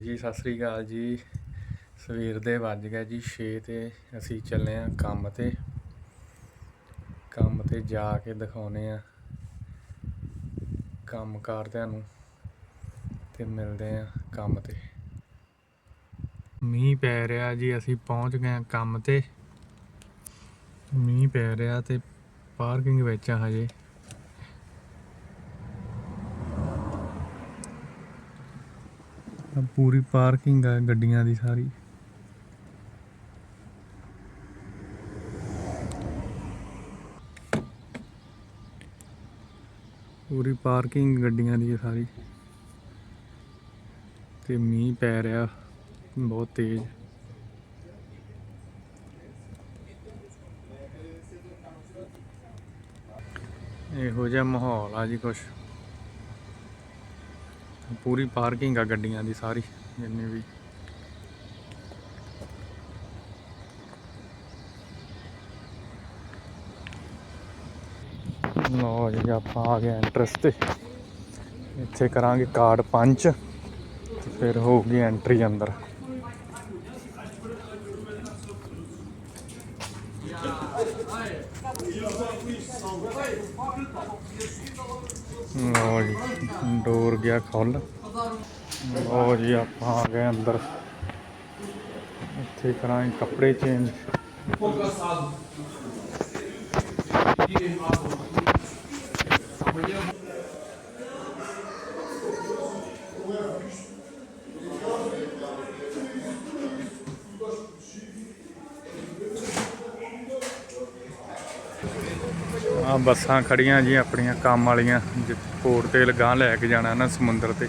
ਜੀ, ਸਤਿ ਸ੍ਰੀ ਅਕਾਲ ਜੀ। ਸਵੇਰ ਦੇ ਵੱਜ ਗਏ ਜੀ 6 ਤੇ ਅਸੀਂ ਚੱਲੇ ਆਂ ਕੰਮ ਤੇ। ਕੰਮ ਤੇ ਜਾ ਕੇ ਦਿਖਾਉਨੇ ਆ ਕੰਮ ਕਾਰ ਤੁਹਾਨੂੰ ਤੇ ਮਿਲਦੇ ਆ ਕੰਮ ਤੇ। ਮੀਂਹ ਪੈ ਰਿਹਾ ਜੀ, ਅਸੀਂ ਪਹੁੰਚ ਗਏ ਆਂ ਕੰਮ ਤੇ। ਮੀਂਹ ਪੈ ਰਿਹਾ ਤੇ ਪਾਰਕਿੰਗ ਵਿੱਚ ਆ ਹਜੇ। ਆਹ ਪੂਰੀ ਪਾਰਕਿੰਗ ਆ ਗੱਡੀਆਂ ਦੀ ਸਾਰੀ। ਪੂਰੀ ਪਾਰਕਿੰਗ ਗੱਡੀਆਂ ਦੀ ਹੈ ਸਾਰੀ। ਤੇ ਮੀਂਹ ਪੈ ਰਿਹਾ, ਬਹੁਤ ਤੇਜ਼। ਇਹੋ ਜਿਹਾ ਮਾਹੌਲ ਆ ਜੀ ਕੁਛ। ਪੂਰੀ ਪਾਰਕਿੰਗ ਆ ਗੱਡੀਆਂ ਦੀ ਸਾਰੀ, ਜਿੰਨੀ ਵੀ। ਲਓ ਜੀ, ਆਪਾਂ ਆ ਗਏ ਐਂਟਰਸ ਤੇ। ਇੱਥੇ ਕਰਾਂਗੇ ਕਾਰਡ ਪੰਚ ਤੇ ਫਿਰ ਹੋਊਗੀ ਐਂਟਰੀ ਅੰਦਰ। ਲਓ ਜੀ ਡੋਰ ਗਿਆ ਖੁੱਲ ਲਓ ਜੀ ਆਪਾਂ ਆ ਗਏ ਅੰਦਰ ਇੱਥੇ ਕਰਾਂਗੇ ਕੱਪੜੇ ਚੇਂਜ ਆ ਬੱਸਾਂ ਖੜੀਆਂ ਜੀ ਆਪਣੀਆਂ ਕੰਮ ਵਾਲੀਆਂ ਜਿੱਥੇ ਪੋਰਟ ਤੇ ਲਗਾਂ ਲੈ ਕੇ ਜਾਣਾ ਨਾ ਸਮੁੰਦਰ ਤੇ।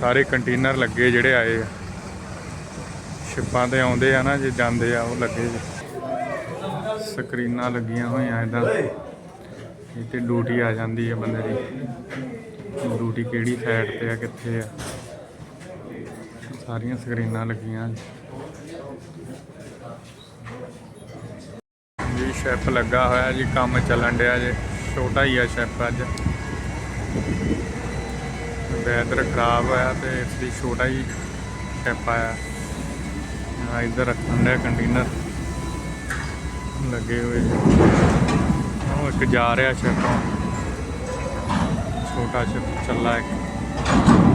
ਸਾਰੇ ਕੰਟੇਨਰ ਲੱਗੇ ਜਿਹੜੇ ਆਏ ਆ। ਸ਼ਿਪਾਂ ਤੇ ਆਉਂਦੇ ਆ ਨਾ, ਜੇ ਜਾਂਦੇ ਆ, ਉਹ ਲੱਗੇ ਜੀ। ਸਕਰੀਨਾਂ ਲੱਗੀਆਂ ਹੋਈਆਂ ਇਦਾਂ। ਇਹ ਡਿਊਟੀ ਆ ਜਾਂਦੀ ਹੈ ਬੰਦੇ ਦੀ। ਡਿਊਟੀ ਕਿਹੜੀ ਸਾਈਡ ਤੇ ਆ, ਕਿੱਥੇ ਆ? ਸਾਰੀਆਂ ਸਕਰੀਨਾਂ ਲੱਗੀਆਂ ਜੀ। ਸ਼ੈਫ ਲੱਗਾ ਹੋਇਆ ਜੀ, ਕੰਮ ਚੱਲਣ ਡਿਆ ਜੇ। ਛੋਟਾ ਹੀ ਆ ਸ਼ੈਫ ਅੱਜ। ਵੈਦਰ ਖਰਾਬ ਹੋਇਆ ਤੇ ਇਸ ਲਈ ਛੋਟਾ ਹੀ ਸ਼ੈਫ ਆਇਆ। ਆ ਇੱਧਰ ਰੱਖਣ ਡਿਆ ਕੰਟੇਨਰ। ਲੱਗੇ ਹੋਏ ਜੀ। ਉਹ ਇੱਕ ਜਾ ਰਿਹਾ ਸ਼ੈਫ ਛੋਟਾ ਸ਼ੈਫ ਚੱਲਾ ਇੱਕ।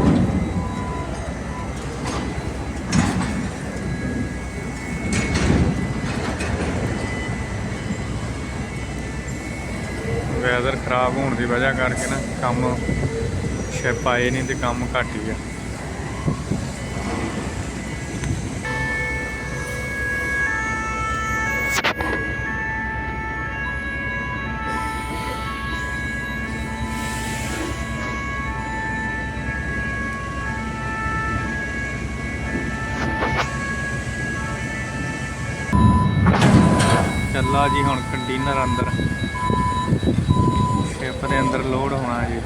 ਵੈਦਰ ਖਰਾਬ ਹੋਣ ਦੀ ਵਜ੍ਹਾ ਕਰਕੇ ਨਾ ਕੰਮ ਸ਼ਿਪ ਆਏ ਨਹੀਂ ਤੇ ਕੰਮ ਘੱਟ ਹੀ ਆ। ਚੱਲਾ ਜੀ ਹੁਣ ਕੰਟੇਨਰ ਅੰਦਰ। ਸ਼ਿਪ ਦੇ ਅੰਦਰ ਲੋਡ ਹੋਣਾ ਜੀ।